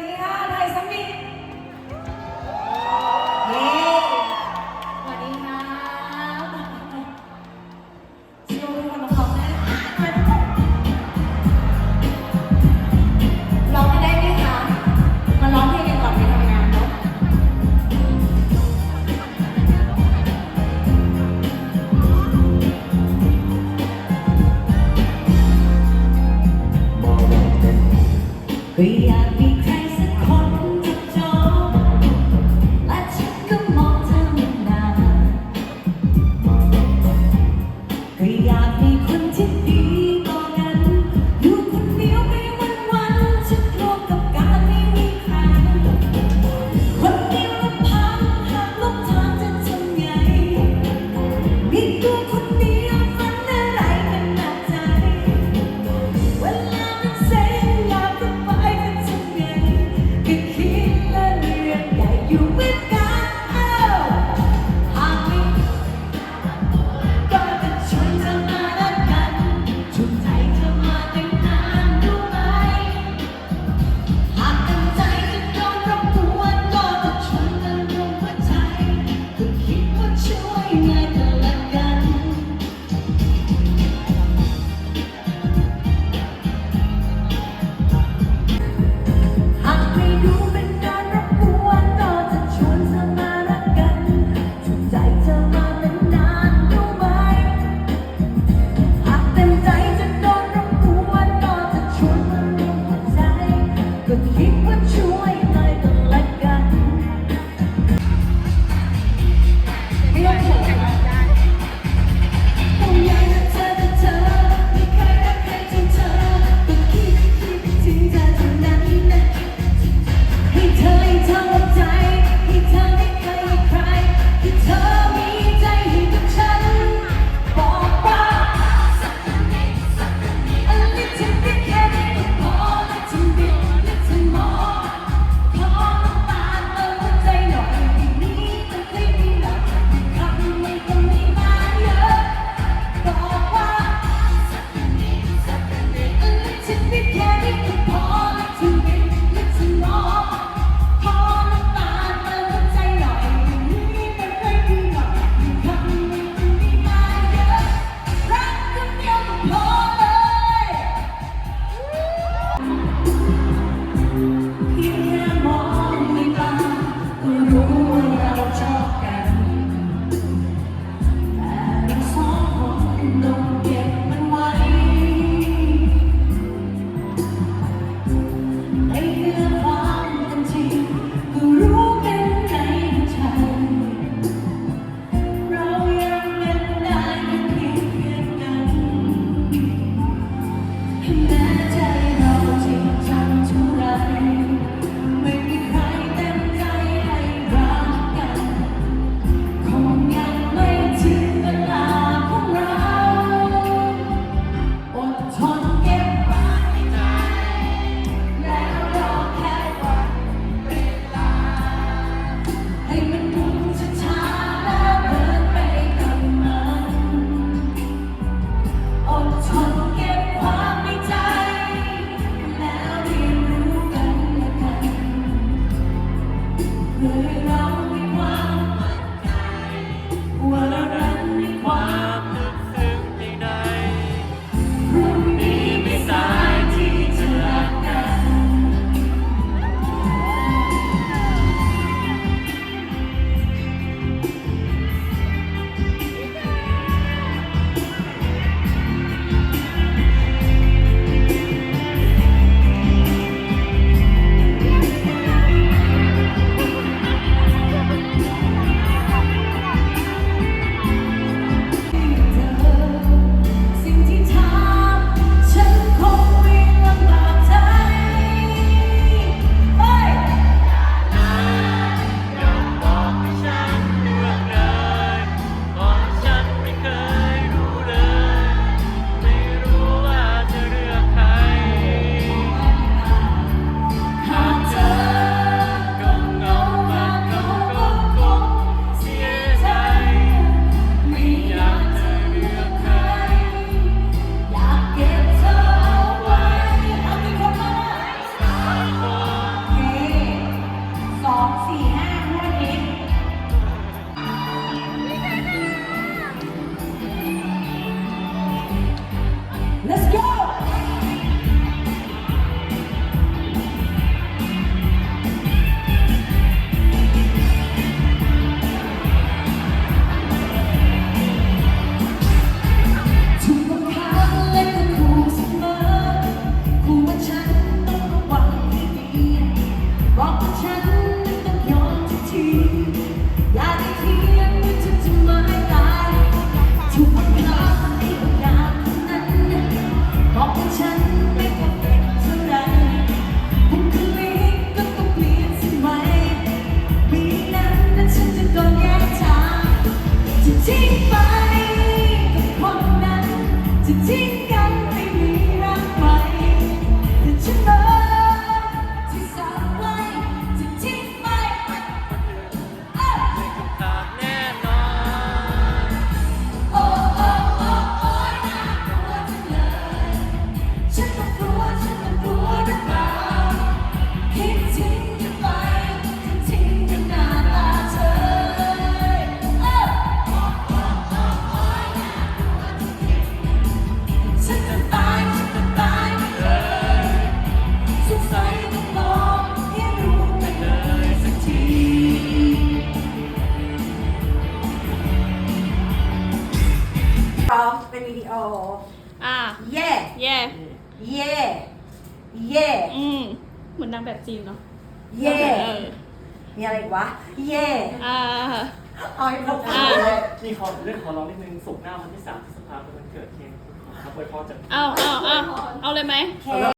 ดีค่ะไทยสมิธสวัสดีค่ะสโลว์คนของนร้องไม่ได้ไหมคะ มาร้องเพลงกันก่อนไปทำงานเนาะก็อยากมี Thank you. เย่เย่อืมเหมือนนางแบบจีนเนาะเย่เออมีอะไรอีกวะ เย่อ่า เอาให้ครบอ่า เลยนี่ขอเรื่องขอร้องนิดนึงสุกร์หน้าวันที่3พฤษภาคมเป็นวันเกิดเค้กขอครับอวยพรจาก เอาเอาเอาเอาเลยไหม เค้ก